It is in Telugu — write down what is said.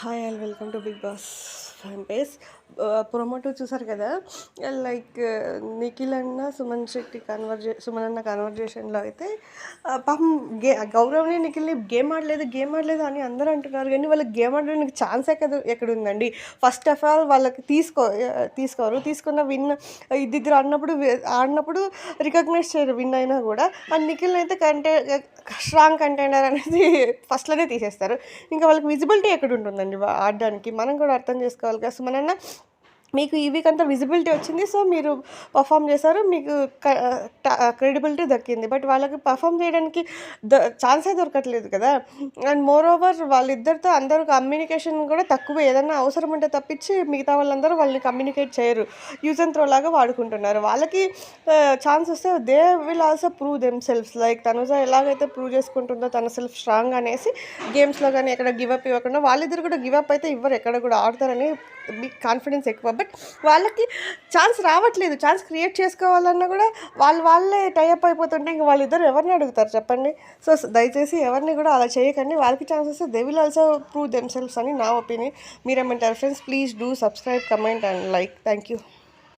Hi and welcome to Bigg Boss fan page ప్రొమోటో చూసారు కదా? లైక్ నిఖిల్ uh, అన్న సుమన్ శెట్టి కన్వర్జే సుమన్ అన్న కన్వర్జేషన్లో అయితే పాపం గే గౌరవ్ని నిఖిల్ని గేమ్ ఆడలేదు గేమ్ ఆడలేదు అని అందరూ అంటున్నారు. కానీ వాళ్ళకి గేమ్ ఆడడానికి ఛాన్స్ ఎక్కడ ఎక్కడ ఉందండి? ఫస్ట్ ఆఫ్ ఆల్ వాళ్ళకి తీసుకో తీసుకోరు. తీసుకున్న విన్ ఇద్దరు ఆడినప్పుడు ఆడినప్పుడు రికగ్నైజ్ చేయరు విన్ అయినా కూడా. ఆ నిఖిల్ అయితే కంటే స్ట్రాంగ్ కంటైనర్ అనేది ఫస్ట్లోనే తీసేస్తారు. ఇంకా వాళ్ళకి విజిబిలిటీ ఎక్కడ ఉంటుందండి ఆడడానికి? మనం కూడా అర్థం చేసుకోవాలి కదా. సో మీకు ఈ వీక్ అంతా విజిబిలిటీ వచ్చింది సో మీరు పర్ఫామ్ చేశారు మీకు క్రెడిబిలిటీ దక్కింది. బట్ వాళ్ళకి పర్ఫామ్ చేయడానికి ద ఛాన్సే దొరకట్లేదు కదా. అండ్ మోర్ ఓవర్ వాళ్ళిద్దరితో అందరూ కమ్యూనికేషన్ కూడా తక్కువ. ఏదైనా అవసరం ఉంటే తప్పించి మిగతా వాళ్ళందరూ వాళ్ళని కమ్యూనికేట్ చేయరు. యూజ్ అండ్ త్రో లాగా వాడుకుంటున్నారు. వాళ్ళకి ఛాన్స్ వస్తే they will also prove themselves like Tanuja ఎలాగైతే ప్రూవ్ చేసుకుంటుందో తన సెల్ఫ్ స్ట్రాంగ్ అనేసి గేమ్స్లో కానీ ఎక్కడ గివప్ ఇవ్వకుండా వాళ్ళిద్దరు కూడా గివప్ అయితే ఇవ్వరు. ఎక్కడ కూడా ఆడతారని మీకు కాన్ఫిడెన్స్ ఎక్కువ. బట్ వాళ్ళకి ఛాన్స్ రావట్లేదు. ఛాన్స్ క్రియేట్ చేసుకోవాలన్నా కూడా వాళ్ళు వాళ్ళే టైఅప్ అయిపోతుంటే ఇంక వాళ్ళిద్దరు ఎవరిని అడుగుతారు చెప్పండి? సో దయచేసి ఎవరిని కూడా అలా చేయకండి. వాళ్ళకి ఛాన్స్ వస్తే they will also prove themselves అని నా ఒపీనియన్. మీరేమంటారు friends? Please do subscribe comment and like. Thank you